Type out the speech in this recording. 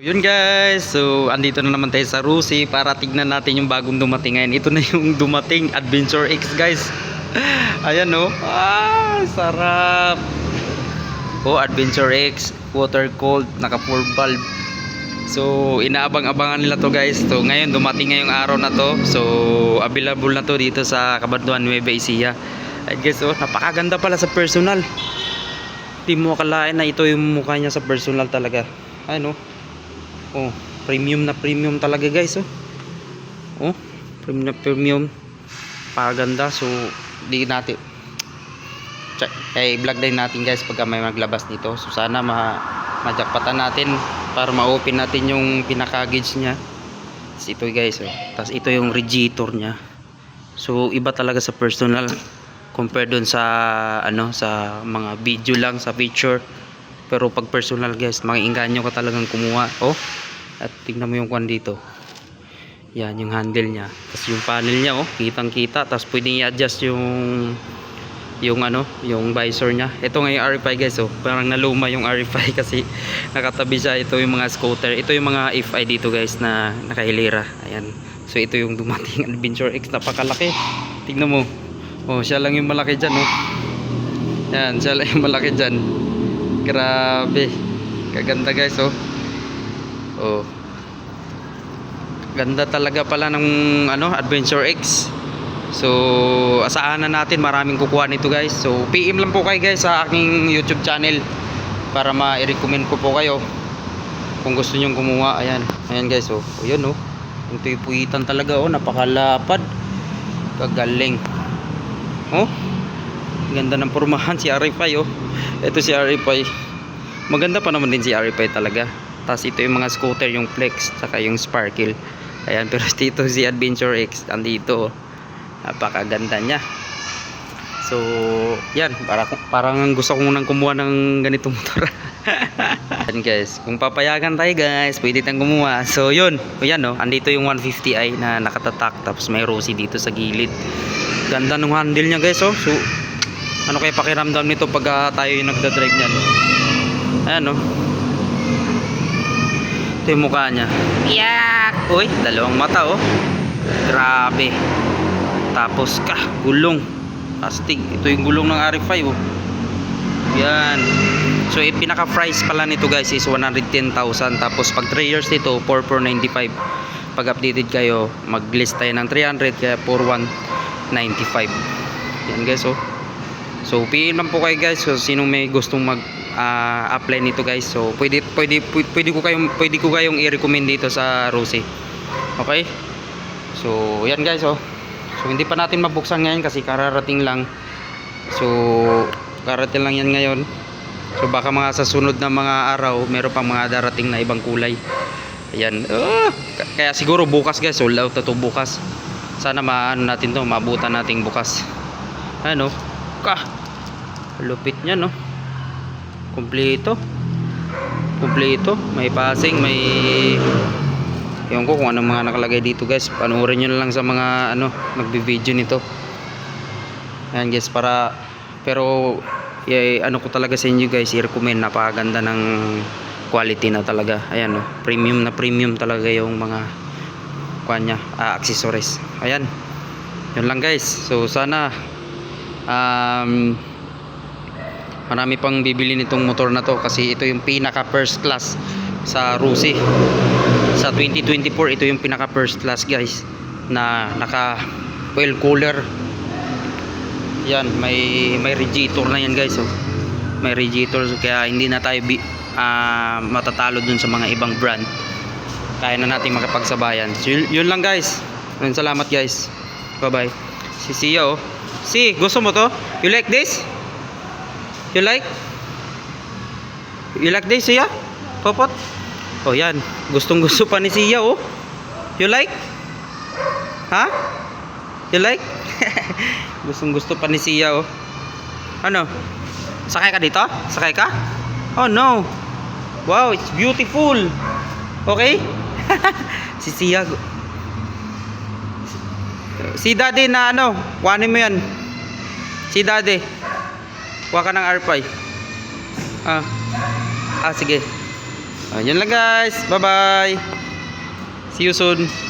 Yun guys, so andito na naman tayo sa Rusi para tignan natin yung bagong dumating ngayon. Ito na yung dumating Adventure X guys. Ayan no. Ah, sarap. Oh, Adventure X, water cold, naka 4 valve. So, inaabang-abangan nila to guys. So, ngayon dumating ngayong araw na to. So, available na to dito sa Kabanduan Nueva Ecija. Ay guys, oh, napakaganda pala sa personal. Di mo akalain na ito yung mukha niya sa personal talaga. Ano? Oh, premium na premium talaga guys, oh. Oh, premium na premium. Paganda. So, di natin check, eh, vlog din natin guys pagka may maglabas nito. So, sana ma majakpatan natin para ma-open natin yung pinaka-gauge niya. Tapos ito guys, oh. Tapos ito yung radiator niya. So, iba talaga sa personal compare dun sa ano sa mga video lang sa picture pero pag personal guys makiinganyo ka talagang kumuha oh. At tingnan mo yung kwan dito. Yan yung handle niya. Tapos yung panel niya oh kitang kita tapos pwedeng i-adjust yung yung ano yung visor niya. Ito nga yung RFI guys oh. Parang naluma yung RFI kasi nakatabi siya. Ito yung mga scooter. Ito yung mga FI dito guys na nakahilera ayan. So ito yung dumating Adventure X. Napakalaki. Tingnan mo. Oh siya lang yung malaki dyan oh. Yan siya lang yung malaki dyan grabe. Kaganda guys oh. Oh. Ganda talaga pala ng ano Adventure X. So asahan na natin. Maraming kukuha nito guys. So PM lang po kayo guys sa aking YouTube channel para ma-recommend ko po kayo kung gusto nyong kumuha ayan. Ayan guys oh, oh oh. Yung puwitan talaga oh. Napakalapad. Kagaling. Oh ganda ng pormahan si RFI oh. Ito si RFI maganda pa naman din si RFI talaga. Tapos ito yung mga scooter yung flex saka yung sparkle. Ayan pero dito si Adventure X andito oh. napakaganda niya. So yan para, parang gusto ko nang kumuha ng ganitong motor. Yan guys kung papayagan tayo guys pwede tayong kumuha. So yun o yan no andito yung 150i na nakatatak tapos may rosy dito sa gilid. Ganda ng handle niya guys oh. So ano kaya pakiramdam nito pag ah, tayo yung nagdadrive niyan? Ayan no ito yung mukha niya. Yak! Uy dalawang mata oh. Grabe. Tapos ka gulong. Astig. Ito yung gulong ng RF5 oh. Yan. So yung pinaka price pala nito guys is 110,000 tapos pag 3 years nito 4495 pag updated kayo mag list tayo ng 300 kaya 4195 yan guys oh so PM lang po kayo guys so sino may gustong mag ah, apply nito guys. So pwede pwede pwede, ko kayong pwede ko kayong i-recommend dito sa Rosy. Okay? So yan guys oh. So hindi pa natin mabuksan ngayon kasi kararating lang. So karating lang yan ngayon. So baka mga sa sunod na mga araw meron pang mga darating na ibang kulay. Ayan! K- kaya siguro bukas guys sold out to bukas. Sana maano natin to maabutan nating bukas. Ano ka. Lupit niya no? Kumpleto kumpleto may passing may Ewan ko kung anong mga nakalagay dito guys. Panoorin nyo na lang sa mga ano Magbi-video nito. Ayan guys para Pero eh, Ano ko talaga sa inyo guys I-recommend. Napakaganda ng Quality na talaga. Ayan no? Premium na premium talaga yung mga Kuha ah, Accessories. Ayan. Yun lang guys. So sana Um Marami pang bibili nitong motor na to Kasi ito yung pinaka first class Sa Rusi. Sa 2024 ito yung pinaka first class guys na naka oil cooler. Yan may may radiator na yan guys oh. may radiator kaya hindi na tayo bi- ah, matatalo dun sa mga ibang brand. Kaya na natin makapagsabayan. So, yun, yun lang guys. Maraming salamat guys. Bye bye si Sia oh si gusto mo to you like this you like you like this Sia popot Oh yan, gustong gusto pa ni Sia oh. You like? Ha? You like? gustong gusto pa ni Sia oh. Ano? Sakay ka dito? Sakay ka? Oh no. Wow, it's beautiful. Okay? si Sia. Si Daddy na ano, kuhanin mo yan. Si Daddy. Kuha ka ng R5. Ah. Ah, sige. Ayan lang guys. Bye-bye. See you soon.